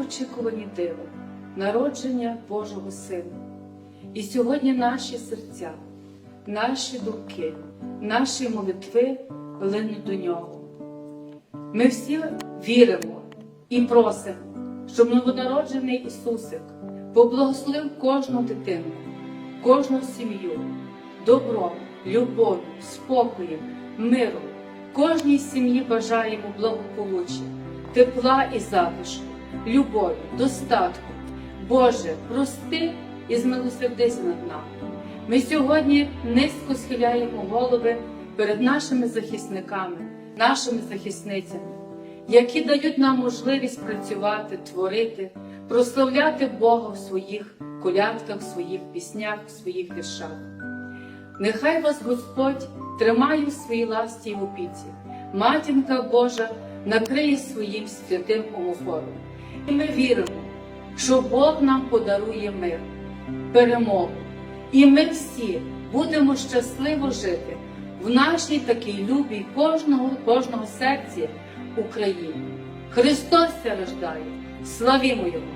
очікувані диво, народження Божого Сина. І сьогодні наші серця, наші думки, наші молитви линуть до нього. Ми всі віримо і просимо, щоб новонароджений Ісусик поблагословив кожну дитину, кожну сім'ю, добром, любов'ю, спокоєм, миром. Кожній сім'ї бажаємо благополуччя, тепла і затишку, любові, достатку. Боже, прости і змилосердись над нами. Ми сьогодні низько схиляємо голови перед нашими захисниками, нашими захисницями, які дають нам можливість працювати, творити, прославляти Бога в своїх колядках, в своїх піснях, в своїх віршах. Нехай вас Господь тримає в своїй ласті й опіці. Матінка Божа накриє своїм святим омофором. І ми віримо, що Бог нам подарує мир, перемогу. І ми всі будемо щасливо жити в нашій такій любій кожного, кожного серці Україні. Христос рождає! Славімо Його!